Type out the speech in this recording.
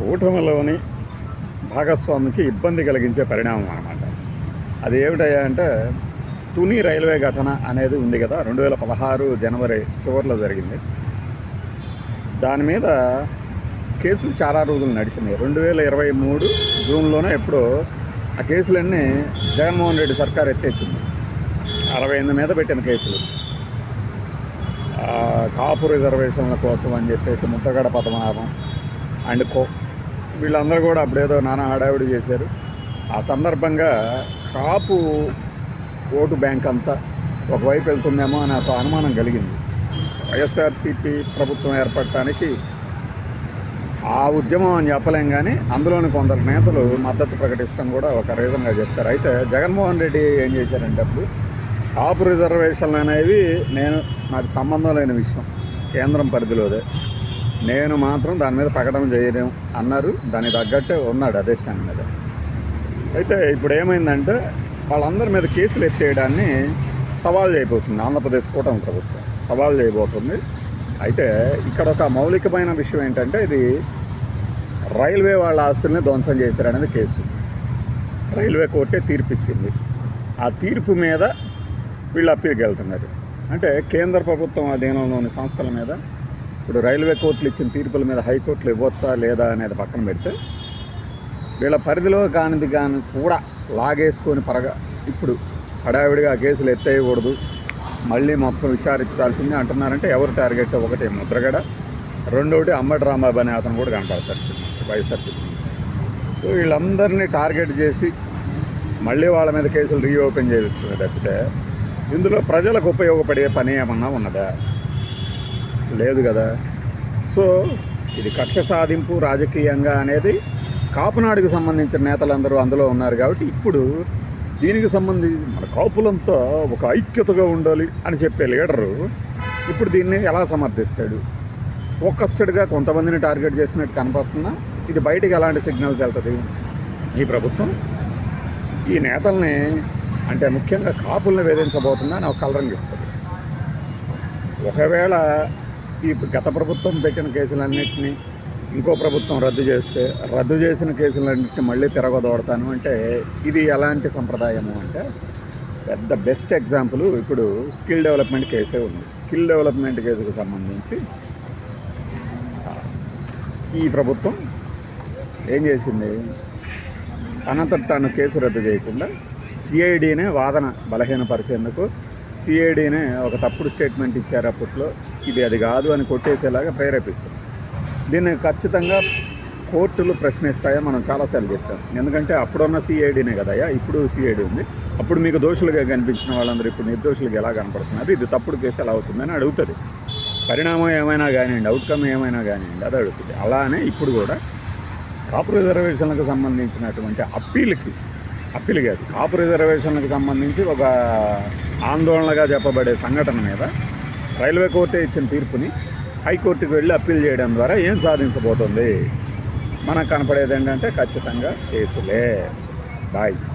కూటమిలోని భాగస్వామికి ఇబ్బంది కలిగించే పరిణామం అనమాట అది ఏమిటయ్యా అంటే తుని రైల్వే ఘటన అనేది ఉంది కదా రెండు వేల పదహారు జనవరి చివరిలో జరిగింది. దాని మీద కేసులు చాలా రోజులు నడిచినాయి. రెండు వేల ఇరవై మూడు జూన్లోనే ఎప్పుడో ఆ కేసులన్నీ జగన్మోహన్ రెడ్డి సర్కార్ ఎత్తేసింది. అరవై ఎనిమిది మీద పెట్టిన కేసులు. కాపు రిజర్వేషన్ల కోసం అని చెప్పేసి ముద్దగడ పద్మనాభం అండ్ కో వీళ్ళందరూ కూడా అప్పుడేదో నానా హడావిడి చేశారు. ఆ సందర్భంగా కాపు ఓటు బ్యాంక్ అంతా ఒకవైపు వెళ్తుందేమో అని అతను అనుమానం కలిగింది. వైఎస్ఆర్సీపీ ప్రభుత్వం ఏర్పడటానికి ఆ ఉద్యమం అని చెప్పలేం కానీ అందులోని కొందరు నేతలు మద్దతు ప్రకటించడం కూడా ఒక రీజన్గా చెప్తారు. అయితే జగన్మోహన్ రెడ్డి ఏం చేశారంటే అప్పుడు కాపు రిజర్వేషన్లు అనేవి నేను నాకు సంబంధం లేని విషయం కేంద్రం పరిధిలోదే. నేను మాత్రం దాని మీద పగడం చేయలేం అన్నారు. దానికి తగ్గట్టే ఉన్నాడు అదే స్టాండ్ మీద. అయితే ఇప్పుడు ఏమైందంటే వాళ్ళందరి మీద కేసులు ఎత్తేయడాన్ని సవాల్ చేయబోతుంది. ఆంధ్రప్రదేశ్ కూటమి ప్రభుత్వం సవాల్ చేయబోతుంది. అయితే ఇక్కడ ఒక మౌలికమైన విషయం ఏంటంటే ఇది రైల్వే వాళ్ళ ఆస్తుల్ని ధ్వంసం చేశారనేది కేసు. రైల్వే కోర్టే తీర్పు ఇచ్చింది ఆ తీర్పు మీద వీళ్ళు అప్పీల్కి వెళ్తున్నారు. అంటే కేంద్ర ప్రభుత్వం అధీనంలోని సంస్థల మీద ఇప్పుడు రైల్వే కోర్టులు ఇచ్చిన తీర్పుల మీద హైకోర్టులు ఇవ్వచ్చా లేదా అనేది పక్కన పెడితే వీళ్ళ పరిధిలో కానిది కాని కూడా లాగేసుకొని పరగా ఇప్పుడు హడావిడిగా కేసులు ఎత్తేయకూడదు. మళ్ళీ మొత్తం విచారించాల్సిందే అంటున్నారంటే ఎవరు టార్గెట్? ఒకటి ముద్రగడ రెండోటి అమ్మటి రాంబాబు అనే అతను కూడా కనపడతారు వైఎస్ఆర్సీపీ సో వీళ్ళందరినీ టార్గెట్ చేసి మళ్ళీ వాళ్ళ మీద కేసులు రీఓపెన్ చేయాల్సింది తప్పితే ఇందులో ప్రజలకు ఉపయోగపడే పని ఏమన్నా ఉన్నదా? లేదు కదా. సో ఇది కక్ష సాధింపు రాజకీయంగా అనేది కాపునాడుకు సంబంధించిన నేతలందరూ అందులో ఉన్నారు కాబట్టి ఇప్పుడు దీనికి సంబంధించి మన కాపులంతా ఒక ఐక్యతగా ఉండాలి అని చెప్పే లీడరు ఇప్పుడు దీన్ని ఎలా సమర్థిస్తాడు? ఫోకస్డ్గా కొంతమందిని టార్గెట్ చేసినట్టు కనపడుతున్నా. ఇది బయటికి ఎలాంటి సిగ్నల్స్ వెళ్తుంది? ఈ ప్రభుత్వం ఈ నేతల్ని అంటే ముఖ్యంగా కాపుల్ని వేధించబోతుందా అని ఒక కలరంగిస్తుంది ఒకవేళ ఈ గత ప్రభుత్వం పెట్టిన కేసులన్నింటినీ ఇంకో ప్రభుత్వం రద్దు చేస్తే రద్దు చేసిన కేసులన్నింటినీ మళ్ళీ తిరగదోడతాను అంటే ఇది ఎలాంటి సంప్రదాయము అంటే పెద్ద బెస్ట్ ఎగ్జాంపుల్ ఇప్పుడు స్కిల్ డెవలప్మెంట్ కేసే ఉంది. స్కిల్ డెవలప్మెంట్ కేసుకు సంబంధించి ఈ ప్రభుత్వం ఏం చేసింది? తనంతట తాను కేసు రద్దు చేయకుండా సిఐడినే వాదన బలహీనపరిచేందుకు సిఐడినే ఒక తప్పుడు స్టేట్మెంట్ ఇచ్చారు అప్పట్లో. ఇది అది కాదు అని కొట్టేసేలాగా ప్రేరేపిస్తుంది దీన్ని ఖచ్చితంగా కోర్టులు ప్రశ్నిస్తాయో మనం చాలాసార్లు చెప్పాం. ఎందుకంటే అప్పుడున్న సిఐడినే కదయ్యా ఇప్పుడు సిఐడి ఉంది. అప్పుడు మీకు దోషులుగా కనిపించిన వాళ్ళందరూ ఇప్పుడు నిర్దోషులుగా ఎలా కనపడుతున్నారు? ఇది తప్పుడు కేసు ఎలా అవుతుందని అడుగుతుంది. పరిణామం ఏమైనా కానివ్వండి అవుట్కమ్ ఏమైనా కానివ్వండి అది అడుగుతుంది. అలానే ఇప్పుడు కూడా కాపు రిజర్వేషన్లకు సంబంధించినటువంటి అప్పీల్కి అప్పీల్ కాదు. కాపు రిజర్వేషన్లకు సంబంధించి ఒక ఆందోళనగా చెప్పబడే సంఘటన మీద రైల్వే కోర్టే ఇచ్చిన తీర్పుని హైకోర్టుకు వెళ్ళి అప్పీల్ చేయడం ద్వారా ఏం సాధించబోతుంది? మనకు కనపడేది ఏంటంటే ఖచ్చితంగా కేసులే. బాయ్.